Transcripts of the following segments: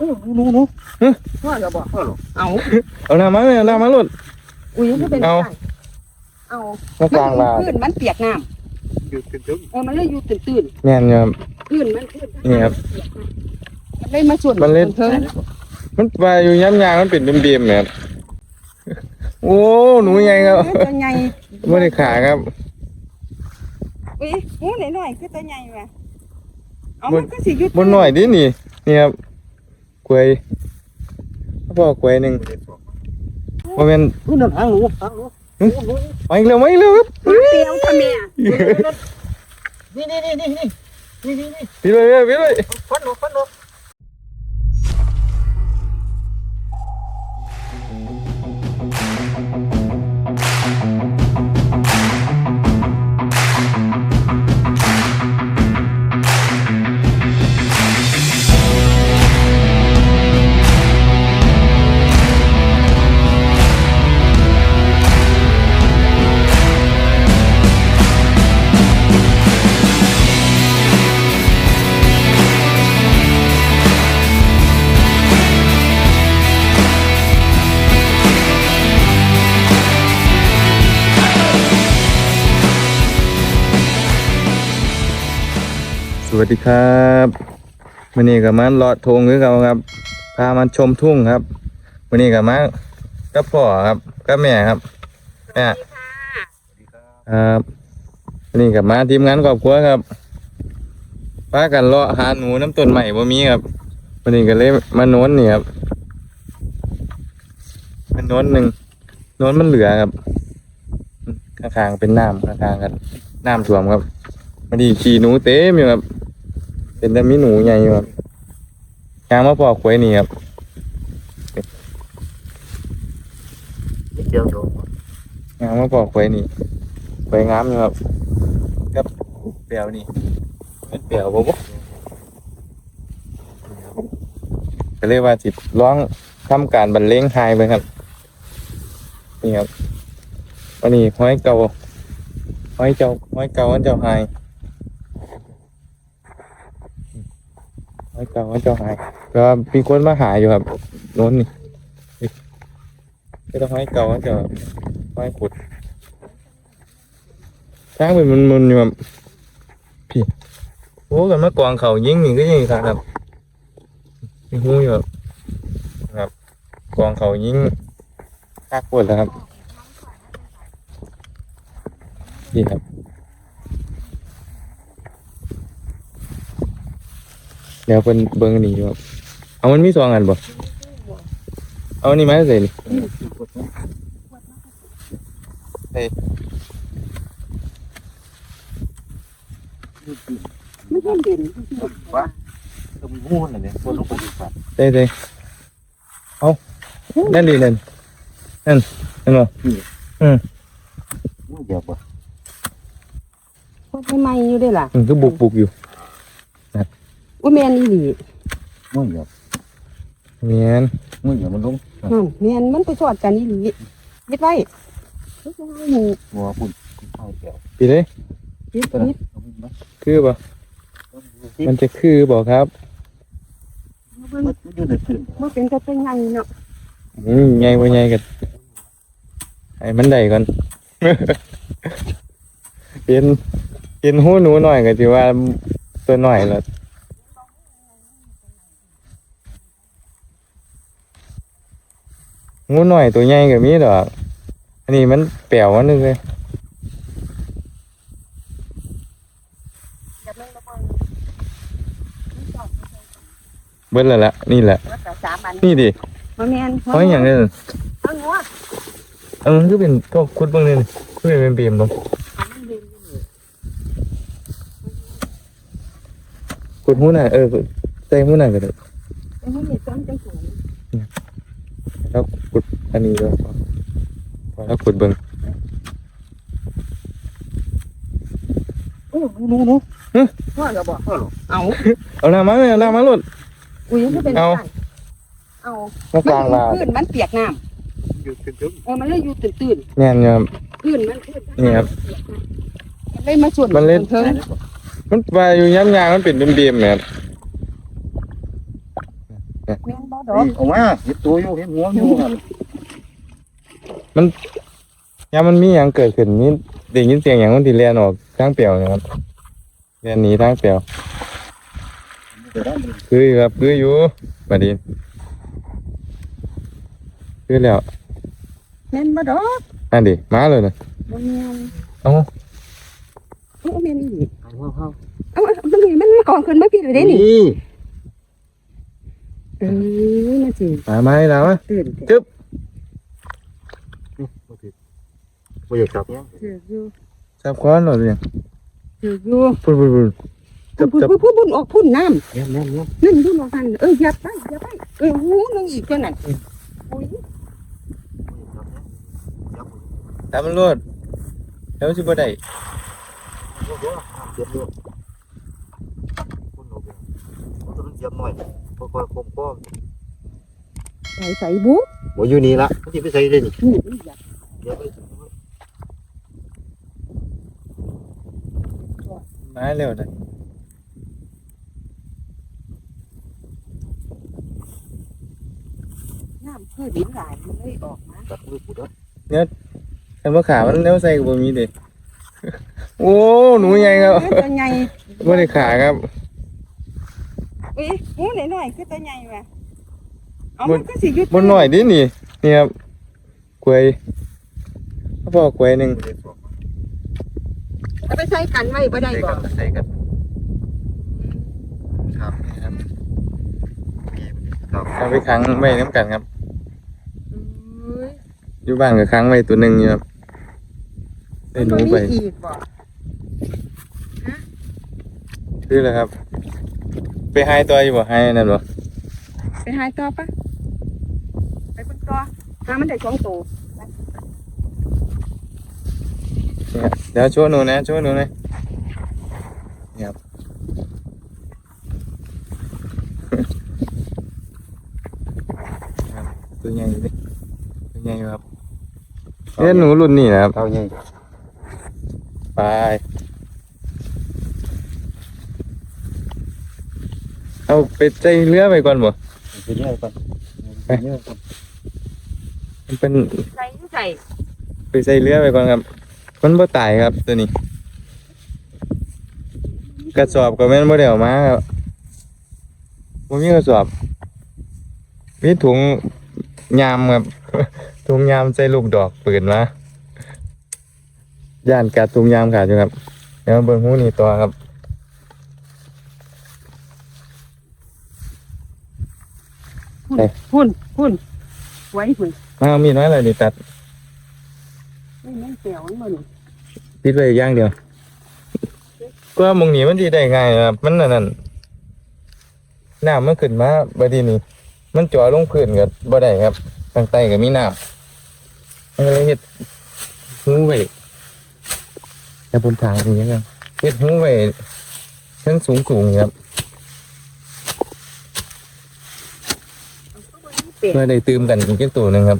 โอ้หนูหนูฮะว่าแล้วบ่เอาเอาน้ำมาเลยเอาน้ำมาหลุดอุ้ยมันเป็นเอาไงเอามากลางลาพื้นมันเปียกน้อยู่ตึ้งำเออมันเลยอยู่ตื่นแม่นครับๆพื้นมันพื้นนี่ครับมันเลยมาส่วนมันเลยเพิ่งมันไปอยู่ย้ำยางมันเป็นเบียมๆเนี่ยครับโอ้หนูใหญ่ครับตัวใหญ่ไม่ได้ขาครับอุ้ยหมูหน่อยๆคือตัวใหญ่ว่ะเอามันก็สิอยุดบนหน่อยดินี่นี่ครับ กล้วยพ่อกล้วยหนึ่งโมเมนๆนู่นน่ะทางหนูทางหนูมาอีกแล้วมาอีกแล้วครับเปรี้ยวทำไมอะนี่นี่นี่นี่นี่นี่นี่นี่พี่เลยพี่เลยฟันหนูฟันหนู สวัสดีครับวันนี้กับมันเลาะทงคือเขาครับ พามันชมทุ่งครับวันนี้กับมันกับพ่อครับกับแม่ครับแม่ครับวันนี้กับมาทีมงานครอบครัวครับพากันเลาะหาหนูน้ำต้นใหม่บ่มีครับวันนี้ก็เลยมาโน้นนี่ครับมันโน้นหนึ่งโน้นมันเหลือครับข้างๆเป็นน้ำข้างๆกันน้ำท่วมครับวันนี้ขี่หนูเต็มอยู่ครับ เป็นแต่มีหนูใหญ่อยู่ครับยางมาปอกไว้นี่ครับเดี๋ยวโดนยางมาปอกไว้นี่ไว้งามอยู่ครับกับเปลียวนี่เป็นเปลียวบ่บ่ก็เรียกว่าจิตร้องทำการบรรเลงไฮไปครับนี่ครับวันนี้ห้อยเก่าห้อยเจ้าห้อยเก่าวันเจ้าไฮ ห้อยเก่าวันเจ้าไฮก็มีคนมาหาอยู่ครับโน้นนี่ก็ต้องห้อยเก่าวันเจ้าห้อยขุดช้างเป็นมันมันๆอยู่แบบพี่โอ้กันมากวางเขายิงนี่ก็ยิงครับมีหูอยู่แบบครับกวางเขายิงคากปวดแล้วครับนี่ครับ เดี๋ยวเป็นเบิ้งอันนี่ครับเอามันมีสองอันบ่เอาอันนี้มาใส่นี่เฮ้ยไม่ใช่เด่นวะตรงหูนั่นเนี่ยคนลงไปดีกว่าใส่ใส่เอานั่นดีนั่นนั่นเห็นบ่เดี๋ยวบ่พวกใหม่ๆอยู่ด้วยล่ะมันก็บุกบุกๆอยู่ อุ้ยแม่นอีหลีมึงเดี๋ยวเมียนมึงเดี๋ยวมันลงนั่นแม่นมันไปสอดกันอีหลียึดไว้ยึดไว้หนูหัวคุณเอาเดี๋ยวปีเลยยึดตัวนั้ยึนดเอามึงมาคือบ่มันจะคือบ่ครับมันมันอยู่ในพื้นมันเป็นกระเป็นไงเนาะอืมใหญ่บ่ใหญ่กันให้มันได้ก่อนเห็นเห็นหูหนูหน่อยก็สิว่าตัวหน่อยแล้ว งูหน่อยตัวใหญ่ก็มีดอก อันนี้มันแป๋วมันนึงเลยจะไม่ระวังเบิ้ลแล้วละนี่แหละแล้วแต่สามอันนี่ดิมันแม่นเพราะอย่างนี้เอาหัวเออคือเป็นก็คุดเบางเลยคือเป็นเปียมลงอันนั้นเด่นอยู่นี่คุดหูหน่อยเออใส่หูหน่อยก็ได้อันนี้เนี่ยต้นจังสูง แล้วขุดอันนี้ด้วยพอแล้วขุดเบิ้งโอ้หนูหนูว่าแล้วบ่เอาเอาน้ำมาเลยเอาน้ำมาหลุดอุ้ยมันเป็นเอาไงเอามากลางลาพื้นมันเปียกน้อยู่ตึ้งำเออมันเลยอยู่ตื่นแน่นครับๆพื้นมันพื้นนี่ครับมันเลยมาส่วนมันเลยเพิ่งมันไปอยู่ย้ำยางมันเป็นเบียมๆเนี่ยครับ แม่นบ่ดอกนี่ออกมาเห็นตัวอยู่เห็นหัวอยู่ครับยามมันมีหยังเกิดขึ้นนี่ได้ยินเสียงหยังมันสิแล่นออกทางเปลี่ยวนะครับแล่นหนีทางเปลี่ยวเดี๋ยวได้มันคืออยู่ครับคืออยู่บัดนี้คือแล้วแม่นบ่ดอกอันดิมาเลยนะบ่แม่นเอ้าโอ้แม่นอีกเอาเอาเอาเอ้ามันนี่มันมากองขึ้นมาพี่เลยเด้นี่นี่ เออมันสิมาไหมแล้วอะตื่นจึ๊บบ่ถือบ่อยากจับเนี่ยถืออยู่จับค้อนหน่อยเลยถืออยู่พุ่นพุ่นพุ่นจับพุ่นจับพุ่นพุ่นพุ่นออกพุ่นน้ำเงี้ยเงี้ยเงี้ยนั่นดูน้องกันเอออย่าไปอย่าไปเออหูนึงอีกตัวนั้นอุ้ยตามมันรวดแล้วสิบ่ได้เจ็บเยอะคนหนูเป็นคนตัวมันเจ็บหน่อย ค่อยๆคมก็ใส่ใส่บุ๊กบ่อยู่นี่ละมันสิไปใส่ได้นี่นี่อย่าเดี๋ยวไปมาเร็วนะน้ำคือดินหลายมันเลยออกมาจับมือกูเด้อแต่ว่าขามันแล้วใส่ก็บ่มีเด้โอ้หนูใหญ่ครับตัวใหญ่บ่ได้ขาครับ อุ้ยหูหน่อยๆคือตัวใหญ่ว่ะเอามันก็สิหยุดบ่น้อยดินี่นี่ครับกล้วยพ่อกล้วยหนึงเอาไปใส่กันไว้บ่ได้บ่ใส่กันครับนี่ครับครับเอาไปขังไว้น้ำกันครับอุ้ยอยู่บ้านก็ค้างไว้ตัวหนึ่งอยู่ครับได้หนูไปมันมีอีกบ่คือแล้วครับ ไปหายตัวอยู่บ่หายนั่นบ่ไปหายต่อปะไปเบิ่งต่อหามันได้สองตัวเนี่ยเดี๋ยวโชว์หนูนะโชว์หนูนะนี่ครับครับ ตัวใหญ่เลยตัวใหญ่อยู่ครับเนี่ยหนูรุ่นนี้นะครับ เท่านี้ ไป เอาไปใจเรือไปก่อนบ่ไปเรื่อยก่อนไปเรื่อยก่อนมันเป็นใส่ใส่ไปใส่เรือไปก่อนครับ มันบ่ตายครับตัวนี้ กระสอบก็แม่นบ่ได้เอามาครับบ่มีกระสอบมีถุงยามครับ ถุงยามใส่ลูกดอกปืนมาย่านกัดถุงยามขาดอยู่ครับเดี๋ยวมาเบิ่งหูนี่ต่อครับ หุ่นหุ่นไว้หุ่นมาเอามีดน้อยเลยดิตัดไม่แม่นเสียวมันบ่นี่ปิดไว้อย่างเดียวก็มองหนีมันดีได้ง่ายครับมันนั่นนั่นน้ำมันขึ้นมาบดทีนี้มันจ่อลงพื้นกับบ่ได้ครับทางใต้ก็มีน้ำมันก็เลยเฮ็ดหูไว้แต่บนทางอย่างเงี้ยครับเฮ็ดหูไว้ทั้งสูงสูงๆครับ เป็ดเพื่อได้ตื่มกันอีกแค่ตัวหนึ่งครับ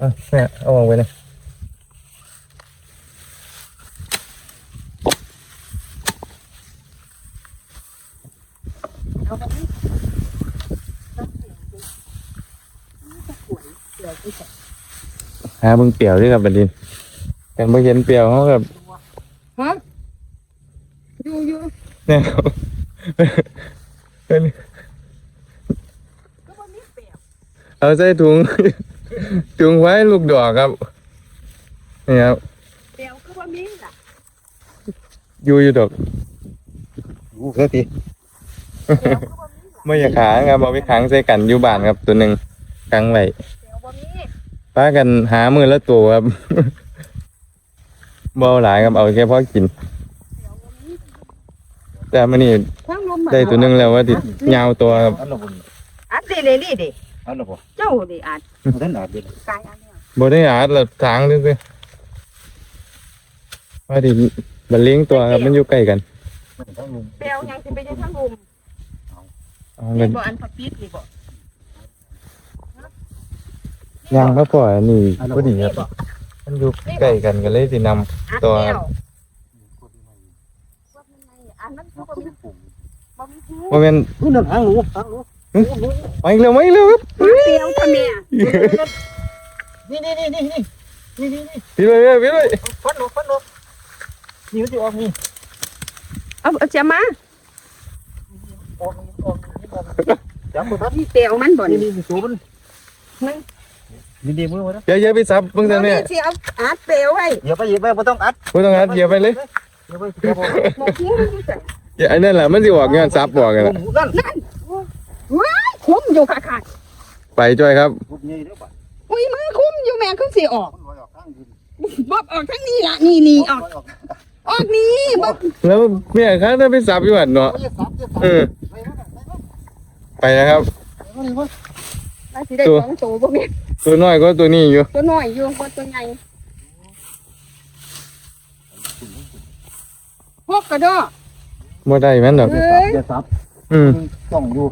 อะเนี่ยเอาวางไว้นะเอาไปนี่เดี๋ยวไปใส่หาเบิ่งเปรียวด้วยครับบัดนี้กันบ่เห็นเปรียวเขากับฮะอยู่อยู่เนี่ยครับก็บ่มี เปรียบเอาใส่ถุง ถุงไว้ลูกดอกครับ นี่ครับเปรียวก็บ่มีล่ะอยู่อยู่ดอกโอ้เฮ้ยทีเปรียวก็บ่มีล่ะไม่อยากขางครับเอาไปขังใส่กันอยู่บ้านครับตัวหนึ่งขังไว้เปรียวบ่มีป้ากันหามือละตัวครับบ่เอาหลายครับเอาแค่พอกินเปรียวบ่มีแต่มันนี่ความลมมัน ได้ตัวหนึงแล้วว่าติดยาวตัวครับ อันนั้นบ่อัดดิเลยนี่ดิอันนั้นบ่เจ้าดิอัดอันนั้นอาจจะกายอันเนี้ยบ่ได้อาดละทางนึงเลยว่าดิมันเลี้ยงตัวครับมันอยู่ใกล้กันทั้งลุงเปรียวยังสิไปยังทางลุมเอาเห็กันนบ่อันพักปิดนี่บ่ยางมาพออันนี้พอดีคนี่รับบ่มันอยู่ใกล้กันก็เลยสินำ อัดตัวแล้วอันนั้นก็บ่มีบ่มี หูว่าเป็นนี่นั่นหางหนูหางหนูหนูหนูมาอีกแล้วมาอีกแล้วครับเปรี้ยวทำแม่นี่นี่นี่นี่นี่นี่นี่นี่พี่เลยพี่เลยฟันหนูฟันหนูนี่มันจะออกนี่เอาเอาเสียมาออกนี่ออกนี่ออกจับมือทัดนี่เปรี้ยวมันบ่นี่นี่นี่ตัวมันนี่ดีมือมาแล้วเดี๋ยวเดี๋ยวไปซับเพิ่งจะเนี่ยสิเอาอัดเปรี้ยวไว้เหยียบไปเหยียบไปไม่ต้องอัดไม่ต้องอัดเหยียบไปเลยเหยียบไปเหยียบไปหมกหูมัน อยู่จังอย่าอันนั้นแหละมันสิออกงานซับบอกกันละนั่นว้ายคุ้มอยู่ค่ะค่ะไปจ้อยครับพุดใหญ่เด้อป่ะอุ้ยมือคุ้มอยู่แม่คือสิออกมันลอยออกข้างดินบ๊อบออกทั้งนี้ล่ะนี่นี่ออกออกนี่บ๊อบแล้วเมียข้าถ้าไปซับอยู่หันเนาะจะสับจะสับเออไปนะครับว่าสิได้สองตัวบ่แม่นตัวน้อยก็ตัวนี้อยู่ตัวน้อยอยู่บ่ตัวใหญ่พวกกระดอ บ่ได้แม่นดอก เอ้ยจะสับอืมต้องอยู่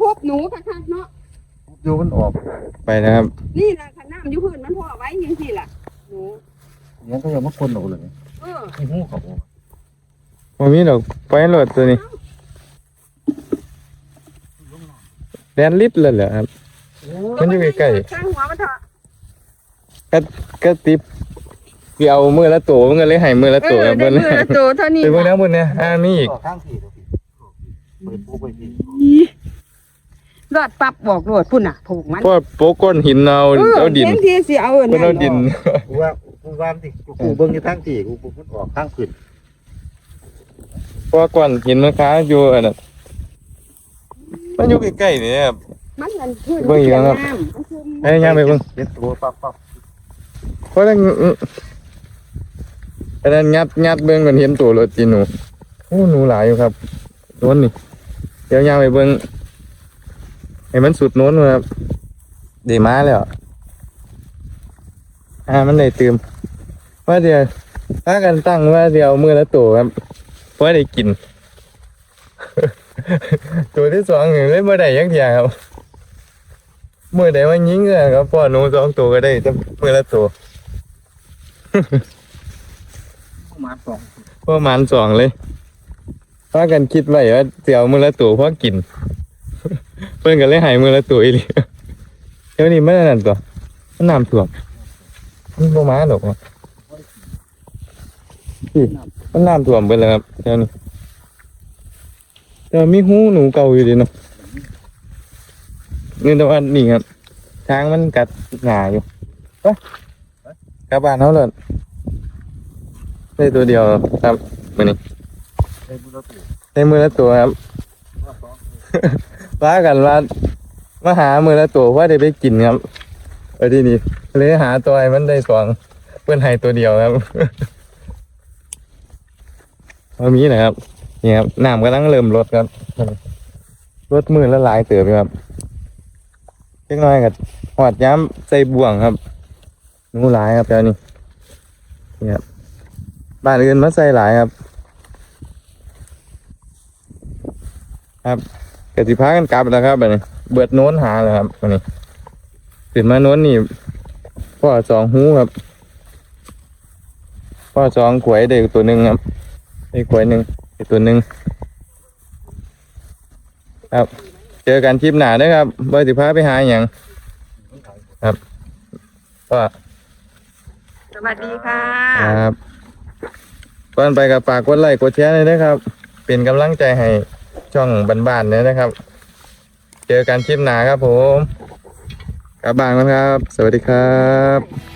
พวกหนูค่ะค่ะเนาะ อยู่มันออกไปนะครับ นี่ล่ะค่ะน้ำอยู่พื้นมันพ่อไว้จังซี่ล่ะ หนู เนี่ยก็ยังมาคนออกเลยเออที่หูเขาบ่มีดอกไปโหลดตัวนี้แดนลิตรเลยเหรอครับ มันอยู่ใกล้ๆ ข้างหัวมันเถอะ ก็ติ บสิเอามือละตัวมันก็เลยให้มือละเอตัวอครับได้เบิ่นมือละตัวเท่านี้ไปเบิ่งทั้งหมดเนี่ยอ่ามีอีกต่อข้างสี่ตัวพี่เปิดปูไปพี่รอดปั๊บบอกรวดพุ่นน่ะผูกมันเพราะโปะก้นหินเอาเอาดินเออเที่สิเอาอันเพิ่นนั้นเอาดิน กูว่ากูว่าสิกูเบิ่งอยู่ทางสี่กูมันออกข้างขึ้นเพราะว่าก้อนหินมันค้างอยู่อันนั้นมันอยู่ใกล้ๆนี่ครับ มันนั่นคือเบิ่งอีกแล้วครับน้ำมันคือให้ย่างไปเบิ่งเด็ดตัวปั๊บปั๊บเพราะนั้น อันนั้นงัดงัดเบิ่งกันเห็นตัวรถจีหนูโอ้หนูหลายอยู่ครับโน้นนี่เดี๋ยวยาไปเบิ่งให้มันสุดโน้นเลยครับดีมาแล้วอ่ามันได้เติมว่าเดี๋ยวถ้ากันตั้งว่าเดี๋ยวมือละตัวครับเพราะได้กิน ตัวที่สองนี่เลยบ่ได้ยักเดียครับมื่อใดว่ายิงอะครับพ่อหนูสองตัวก็ได้แต่มือละตัว มาสองประมาณสองเลยพากันคิดไว้ว่าเสียวมือละตัวเพราะกิน เพิ่อนก็เลยหายมือละตัวอีหลีเดี๋ยวนี้มันนั่นตัวมันน้ำท่วมมันบ่มาดอกวะพี่มันน้ำท่วมไปแล้วครับเดี๋ยวนี้แต่ว่ามีหูหนูเก่าอยู่ดีเนาะนี่แต่ว่านี่ครับช้างมันกัดหนาอยู่ไปกลับบ้านเขาเลย ได้ตัวเดียวครับในมือเราถูกในมือละตัวครับว่าสองว่ากันว่ามาหามือละตัวว่าได้ไปกินครับเออที่นี่เลยหาตัวให้มันได้สองเพื่อนให้ตัวเดียวครับว่ามีนะครับนี่ครับน้ำกำลังเริ่มลดครับลดมือละหลายเติบอยู่ครับเล็กน้อยกับหอดย้ำใส่บ่วงครับหนูหลายครับแล้วนี่นี่ครับ บ้านอื่นมาใส่หลายครับกสิพากันกลับแล้วครับบัดนี้เบิดโน้นหาแล้วครับบัดนี้ตื่นมาโน้นนี่พ่อสองหูครับพ่อสองขวยเด็กตัวหนึ่งครับไอ้ขวยหนึ่งไอ้ตัวหนึ่งครับ เจอกันคลิปหนาเด้อครับบ่สิพาไปหาอหย่างก็สวัสดีค่ะครับ ก่อนไปกับฝากกดไลค์กดแชร์เลยนะครับ เป็นกำลังใจให้ช่องบ้านๆเนี่ยนะครับ เจอกันคลิปหนาครับผมกลับบ้านกันครับ สวัสดีครับ